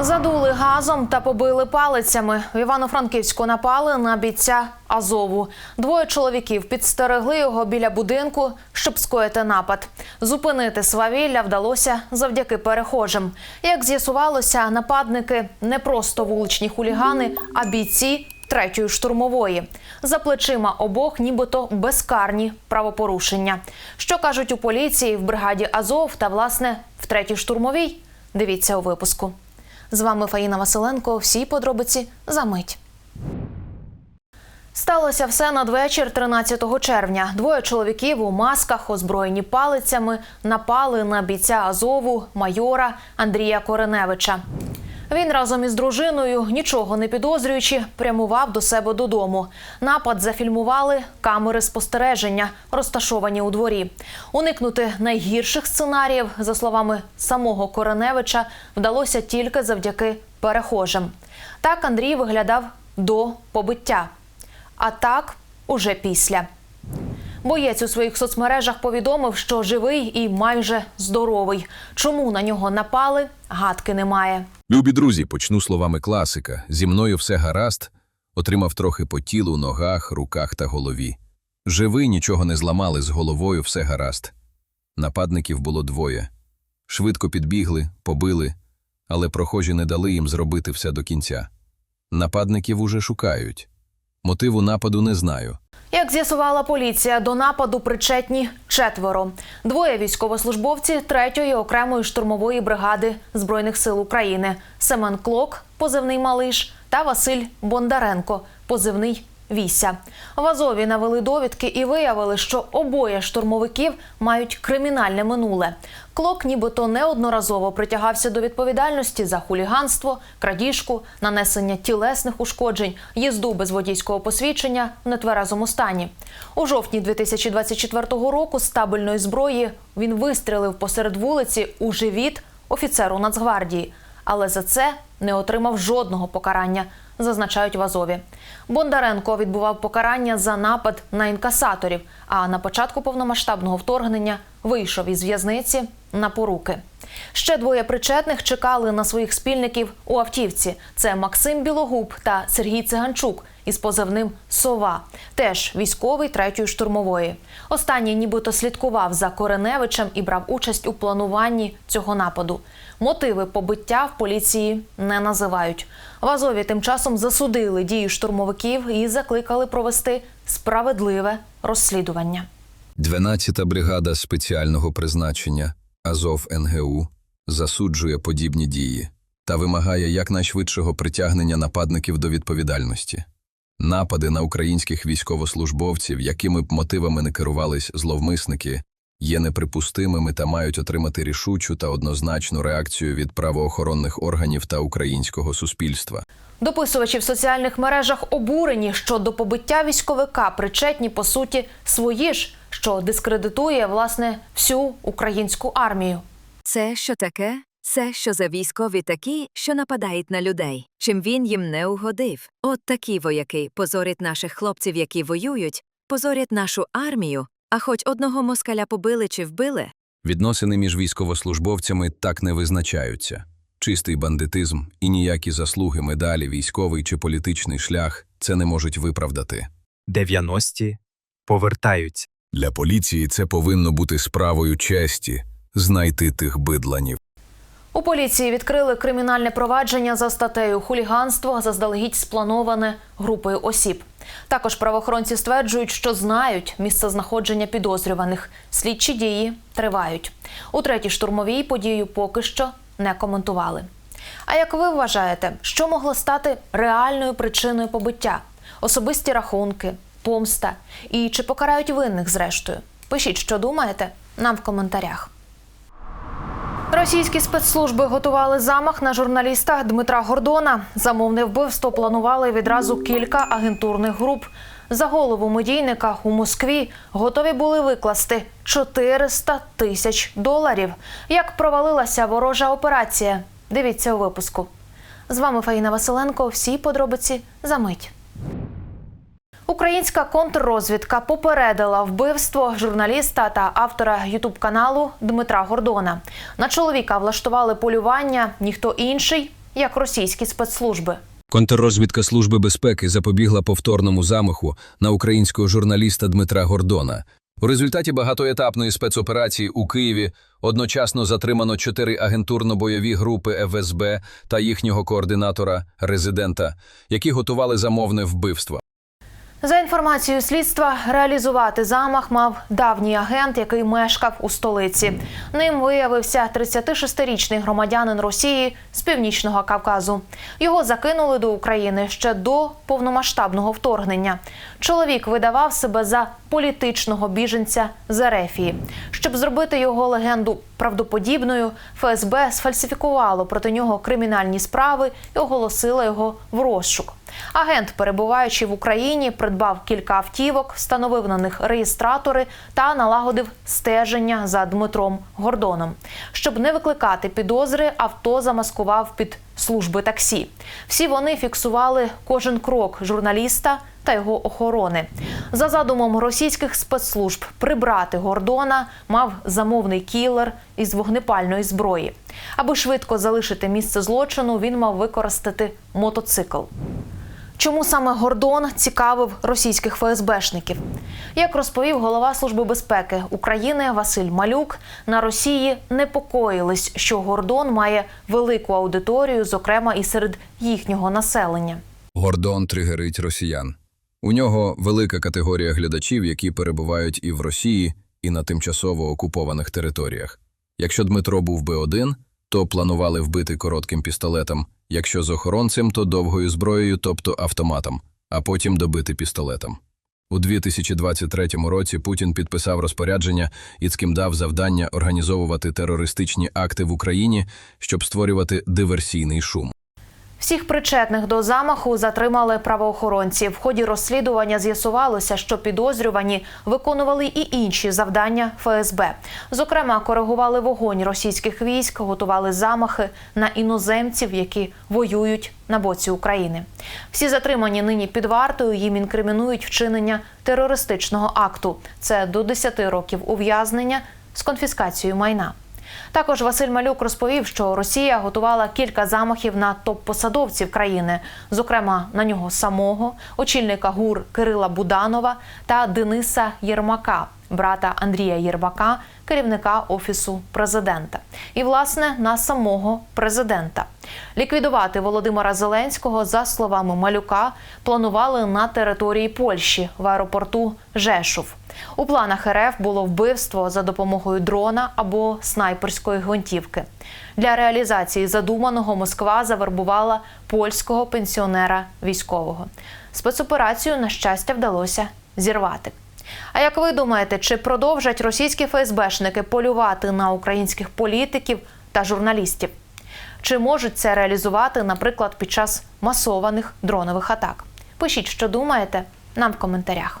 Задули газом та побили палицями. В Івано-Франківську напали на бійця Азову. Двоє чоловіків підстерегли його біля будинку, щоб скоїти напад. Зупинити свавілля вдалося завдяки перехожим. Як з'ясувалося, нападники не просто вуличні хулігани, а бійці третьої штурмової. За плечима обох, нібито безкарні правопорушення. Що кажуть у поліції в бригаді Азов та власне в третій штурмовій? Дивіться у випуску. З вами Фаїна Василенко. Всі подробиці за мить. Сталося все надвечір 13 червня. Двоє чоловіків у масках, озброєні палицями, напали на бійця Азову, майора Андрія Кореневича. Він разом із дружиною, нічого не підозрюючи, прямував до себе додому. Напад зафільмували камери спостереження, розташовані у дворі. Уникнути найгірших сценаріїв, за словами самого Кореневича, вдалося тільки завдяки перехожим. Так Андрій виглядав до побиття, а так уже після. Боєць у своїх соцмережах повідомив, що живий і майже здоровий. Чому на нього напали, гадки немає. Любі друзі, почну словами класика. Зі мною все гаразд. Отримав трохи по тілу, ногах, руках та голові. Живий, нічого не зламали, з головою все гаразд. Нападників було двоє. Швидко підбігли, побили, але прохожі не дали їм зробити все до кінця. Нападників уже шукають. Мотиву нападу не знаю. Як з'ясувала поліція, до нападу причетні четверо. Двоє військовослужбовці третьої окремої штурмової бригади збройних сил України: Семен Клок, позивний Малиш, та Василь Бондаренко, позивний Віся. В Азові навели довідки і виявили, що обоє штурмовиків мають кримінальне минуле. Клок, нібито неодноразово притягався до відповідальності за хуліганство, крадіжку, нанесення тілесних ушкоджень, їзду без водійського посвідчення в нетверезому стані. У жовтні 2024 року з табельної зброї він вистрелив посеред вулиці у живіт офіцеру Нацгвардії, але за це не отримав жодного покарання. Зазначають в Азові. Бондаренко відбував покарання за напад на інкасаторів. А на початку повномасштабного вторгнення вийшов із в'язниці на поруки. Ще двоє причетних чекали на своїх спільників у автівці. Це Максим Білогуб та Сергій Циганчук із позивним Сова, теж військовий третьої штурмової. Останній нібито слідкував за Кореневичем і брав участь у плануванні цього нападу. Мотиви побиття в поліції не називають. В Азові тим часом засудили дії штурмовиків і закликали провести справедливе розслідування. 12-та бригада спеціального призначення Азов НГУ засуджує подібні дії та вимагає якнайшвидшого притягнення нападників до відповідальності. Напади на українських військовослужбовців, якими б мотивами не керувались зловмисники, є неприпустимими та мають отримати рішучу та однозначну реакцію від правоохоронних органів та українського суспільства. Дописувачі в соціальних мережах обурені, що до побиття військовика причетні по суті свої ж, що дискредитує власне всю українську армію. Це що таке? Це що за військові такі, що нападають на людей, чим він їм не угодив. От такі вояки позорять наших хлопців, які воюють, позорять нашу армію, а хоч одного москаля побили чи вбили. Відносини між військовослужбовцями так не визначаються. Чистий бандитизм і ніякі заслуги, медалі, військовий чи політичний шлях це не можуть виправдати. 90-ті повертаються. Для поліції це повинно бути справою честі знайти тих бидланів. У поліції відкрили кримінальне провадження за статтею хуліганство заздалегідь сплановане групою осіб. Також правоохоронці стверджують, що знають місце знаходження підозрюваних. Слідчі дії тривають. У третій штурмовій подію поки що не коментували. А як ви вважаєте, що могло стати реальною причиною побиття? Особисті рахунки, помста і чи покарають винних зрештою? Пишіть, що думаєте, нам в коментарях. Російські спецслужби готували замах на журналіста Дмитра Гордона. Замовне вбивство планували відразу кілька агентурних груп. За голову медійника у Москві готові були викласти 400 тисяч доларів. Як провалилася ворожа операція? Дивіться у випуску. З вами Фаїна Василенко. Всі подробиці за мить. Українська контррозвідка попередила вбивство журналіста та автора ютуб каналу Дмитра Гордона. На чоловіка влаштували полювання ніхто інший, як російські спецслужби. Контррозвідка Служби безпеки запобігла повторному замаху на українського журналіста Дмитра Гордона. У результаті багатоетапної спецоперації у Києві одночасно затримано чотири агентурно-бойові групи ФСБ та їхнього координатора, резидента, які готували замовне вбивство. За інформацією слідства, реалізувати замах мав давній агент, який мешкав у столиці. Ним виявився 36-річний громадянин Росії з північного Кавказу. Його закинули до України ще до повномасштабного вторгнення. Чоловік видавав себе за політичного біженця з Ерефії. Щоб зробити його легенду правдоподібною, ФСБ сфальсифікувало проти нього кримінальні справи і оголосило його в розшук. Агент, перебуваючи в Україні, придбав кілька автівок, встановив на них реєстратори та налагодив стеження за Дмитром Гордоном. Щоб не викликати підозри, авто замаскував під служби таксі. Всі вони фіксували кожен крок журналіста та його охорони. За задумом російських спецслужб прибрати Гордона мав замовний кілер із вогнепальної зброї. Аби швидко залишити місце злочину, він мав використати мотоцикл. Чому саме Гордон цікавив російських ФСБшників? Як розповів голова Служби безпеки України Василь Малюк, на Росії непокоїлись, що Гордон має велику аудиторію, зокрема і серед їхнього населення. Гордон тригерить росіян. У нього велика категорія глядачів, які перебувають і в Росії, і на тимчасово окупованих територіях. Якщо Дмитро був би один, то планували вбити коротким пістолетом, якщо з охоронцем, то довгою зброєю, тобто автоматом, а потім добити пістолетом. У 2023 році Путін підписав розпорядження, яким дав завдання організовувати терористичні акти в Україні, щоб створювати диверсійний шум. Всіх причетних до замаху затримали правоохоронці. В ході розслідування з'ясувалося, що підозрювані виконували і інші завдання ФСБ. Зокрема, коригували вогонь російських військ, готували замахи на іноземців, які воюють на боці України. Всі затримані нині під вартою. Їм інкримінують вчинення терористичного акту. Це до 10 років ув'язнення з конфіскацією майна. Також Василь Малюк розповів, що Росія готувала кілька замахів на топ-посадовців країни, зокрема на нього самого, очільника ГУР Кирила Буданова та Дениса Єрмака, брата Андрія Єрмака, керівника офісу президента, і власне на самого президента. Ліквідувати Володимира Зеленського, за словами Малюка, планували на території Польщі в аеропорту Жешув. У планах РФ було вбивство за допомогою дрона або снайперської гвинтівки. Для реалізації задуманого Москва завербувала польського пенсіонера військового. Спецоперацію, на щастя, вдалося зірвати. А як ви думаєте, чи продовжать російські ФСБшники полювати на українських політиків та журналістів? Чи можуть це реалізувати, наприклад, під час масованих дронових атак? Пишіть, що думаєте, нам в коментарях.